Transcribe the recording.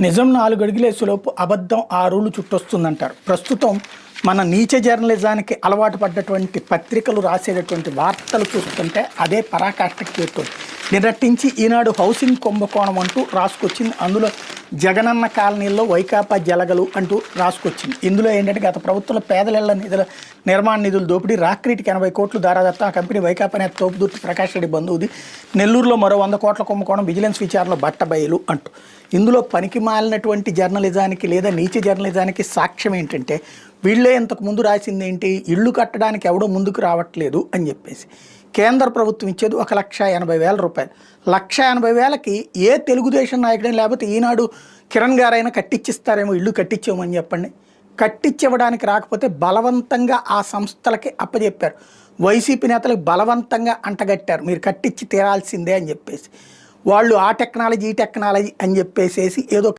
నిజం నాలుగు అడుగులేసేలోపు అబద్ధం ఆరులు చుట్టొస్తుందంటారు. ప్రస్తుతం మన నీచ జర్నలిజానికి అలవాటు పడ్డటువంటి పత్రికలు రాసేటటువంటి వార్తలు చూస్తుంటే అదే పరాకాష్ఠకి చేరుతుంది నిరట్టించి ఈనాడు హౌసింగ్ కుంభకోణం అంటూ రాసుకొచ్చింది. అందులో జగనన్న కాలనీల్లో వైకాపా జలగలు అంటూ రాసుకొచ్చింది. ఇందులో ఏంటంటే గత ప్రభుత్వంలో పేదల నిధుల నిర్మాణ నిధులు దోపిడీ రాక్రీటికి ఎనభై కోట్లు దారాదత్త ఆ కంపెనీ వైకాపా నేత తోపుదుర్తి ప్రకాష్ రెడ్డి బంధువుది. నెల్లూరులో మరో వంద కోట్ల కుంభకోణం విజిలెన్స్ విచారణలో బట్టబయలు అంటూ. ఇందులో పనికి మాలినటువంటి జర్నలిజానికి లేదా నీచ జర్నలిజానికి సాక్ష్యం ఏంటంటే వీళ్ళే ఇంతకు ముందు రాసింది ఏంటి? ఇళ్ళు కట్టడానికి ఎవడో ముందుకు రావట్లేదు అని చెప్పేసి. కేంద్ర ప్రభుత్వం ఇచ్చేది ఒక లక్ష ఎనభై వేల రూపాయలు. లక్ష ఎనభై వేలకి ఏ తెలుగుదేశం నాయకుడైనా లేకపోతే ఈనాడు కిరణ్ గారైనా కట్టించిస్తారేమో ఇల్లు కట్టించామని చెప్పండి. కట్టించివ్వడానికి రాకపోతే బలవంతంగా ఆ సంస్థలకి అప్పచెప్పారు వైసీపీ నేతలకు బలవంతంగా అంటగట్టారు. మీరు కట్టించి తీరాల్సిందే అని చెప్పేసి. వాళ్ళు ఆ టెక్నాలజీ ఈ టెక్నాలజీ అని చెప్పేసేసి ఏదో